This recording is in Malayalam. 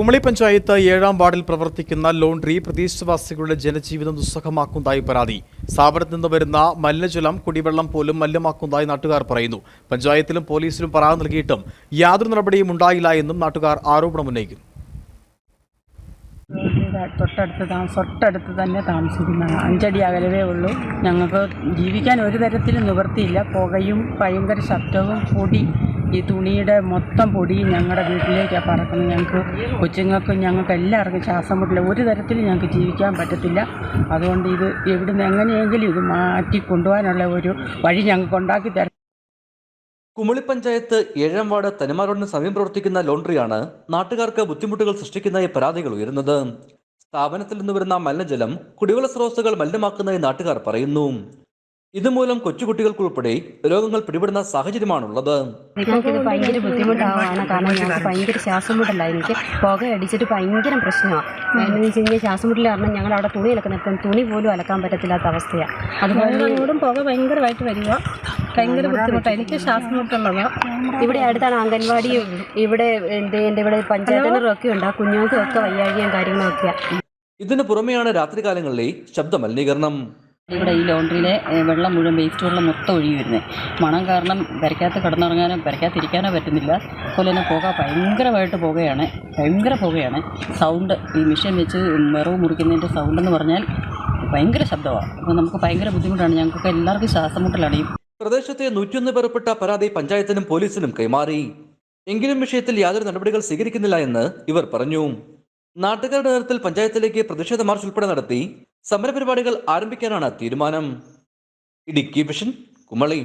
കുമളി പഞ്ചായത്ത് ഏഴാം വാർഡിൽ പ്രവർത്തിക്കുന്ന ലോണ്ടറി പ്രദേശവാസികളുടെ ജനജീവിതം ദുസ്സഹമാക്കുന്നതായി പരാതി. സ്ഥാപനത്തിൽ നിന്ന് വരുന്ന മലിനജലം കുടിവെള്ളം പോലും മലിനമാക്കുന്നതായി നാട്ടുകാർ പറയുന്നു. പഞ്ചായത്തിലും പോലീസിലും പരാതി നൽകിയിട്ടും യാതൊരു നടപടിയും ഉണ്ടായില്ല എന്നും നാട്ടുകാർ ആരോപണം ഉന്നയിക്കുന്നു. തൊട്ടടുത്ത് തൊട്ടടുത്ത് തന്നെ താമസിക്കുന്ന അഞ്ചടി അകലവേ ഉള്ളൂ. ഞങ്ങൾക്ക് ജീവിക്കാൻ ഒരു തരത്തിലും നിവൃത്തിയില്ല. പുകയും ഭയങ്കര ശബ്ദവും പൊടി ഈ തുണിയുടെ മൊത്തം പൊടി ഞങ്ങളുടെ വീട്ടിലേക്കാണ് പറക്കുന്നത്. ഞങ്ങൾക്ക് കൊച്ചുങ്ങൾക്കും ഞങ്ങൾക്ക് എല്ലാവർക്കും ശ്വാസം മുട്ടില്ല ഒരു തരത്തിലും ഞങ്ങൾക്ക് ജീവിക്കാൻ പറ്റത്തില്ല. അതുകൊണ്ട് ഇത് എവിടുന്ന് എങ്ങനെയെങ്കിലും ഇത് മാറ്റി കൊണ്ടുപോകാനുള്ള ഒരു വഴി ഞങ്ങൾക്ക് ഉണ്ടാക്കി തരണം കുമളി പഞ്ചായത്ത് ഏഴാം വാർഡ് സമീപം പ്രവർത്തിക്കുന്ന ലോണ്ടറിയാണ് നാട്ടുകാർക്ക് ബുദ്ധിമുട്ടുകൾ സൃഷ്ടിക്കുന്നതായി പരാതികൾ ഉയരുന്നത്. സ്ഥാപനത്തിൽ നിന്ന് വരുന്ന മലിനജലം കുടിവെള്ള സ്രോതസ്സുകൾ മലിനമാക്കുന്നതായി നാട്ടുകാർ പറയുന്നു. ഇതുമൂലം കൊച്ചുകുട്ടികൾക്കുൾപ്പെടെ രോഗങ്ങൾ പിടിപെടുന്ന സാഹചര്യമാണുള്ളത്. ഞങ്ങൾക്കിത് ഭയങ്കര ബുദ്ധിമുട്ടാണ്. കാരണം ഞങ്ങൾക്ക് ഭയങ്കര ശ്വാസം മുട്ടല്ല എനിക്ക് പുക അടിച്ചിട്ട് ഭയങ്കര പ്രശ്നമാണ് എന്ന് വെച്ച് കഴിഞ്ഞാൽ ശ്വാസം മുട്ടൽ കാരണം ഞങ്ങൾ അവിടെ തുണി അലക്കാൻ ഇപ്പം തുണി പോലും അലക്കാൻ പറ്റത്തില്ലാത്ത അവസ്ഥയാണ് അതുപോലെ പുക ഭയങ്കരമായിട്ട് വരിക. ഭയങ്കര ബുദ്ധിമുട്ടാണ് എനിക്ക് ശ്വാസം മുട്ടുള്ളതാണ് ഇവിടെ അടുത്താണ് അംഗൻവാടിയും ഇവിടെ എന്റെ ഇവിടെ പഞ്ചായത്തിനൊക്കെ ഉണ്ട്. ആ കുഞ്ഞുങ്ങൾക്കും ഒക്കെ വയ്യാഴികയും കാര്യങ്ങളൊക്കെയാണ് ഇതിനു പുറമെയാണ് രാത്രികാലങ്ങളിലെ ശബ്ദ മലിനീകരണം ഇവിടെ ഈ ലോണ്ടറിയിലെ വെള്ളം മുഴുവൻ വേസ്റ്റ് വെള്ളം മൊത്തം ഒഴുകി വരുന്നത് മണം കാരണം പെരക്കകത്ത് കിടന്നുറങ്ങാനോ പെരക്കകത്തിരിക്കാനോ പറ്റുന്നില്ല. അതുപോലെ തന്നെ പുക ഭയങ്കരമായിട്ട് പുകയാണ്. ഭയങ്കര പുകയാണ്. സൗണ്ട് ഈ മിഷൻ വെച്ച് വിറവ് മുറിക്കുന്നതിന്റെ സൗണ്ട് എന്ന് പറഞ്ഞാൽ ഭയങ്കര ശബ്ദമാണ്. അപ്പോൾ നമുക്ക് ഭയങ്കര ബുദ്ധിമുട്ടാണ്. ഞങ്ങൾക്കൊക്കെ എല്ലാവർക്കും ശ്വാസമുട്ടലാണ് ഈ പ്രദേശത്തെ നൂറ്റിയൊന്ന് പേർപ്പെട്ട പരാതി പഞ്ചായത്തിനും പോലീസിനും കൈമാറി. എങ്കിലും വിഷയത്തിൽ യാതൊരു നടപടികൾ സ്വീകരിക്കുന്നില്ല എന്ന് ഇവർ പറഞ്ഞു. നാട്ടുകാരുടെ നേതൃത്വത്തിൽ പഞ്ചായത്തിലേക്ക് പ്രതിഷേധ മാർച്ച് ഉൾപ്പെടെ നടത്തി. സമരപരിപാടികൾ ആരംഭിക്കാനാണ് തീരുമാനം. ഇടുക്കി വിഷൻ കുമളി.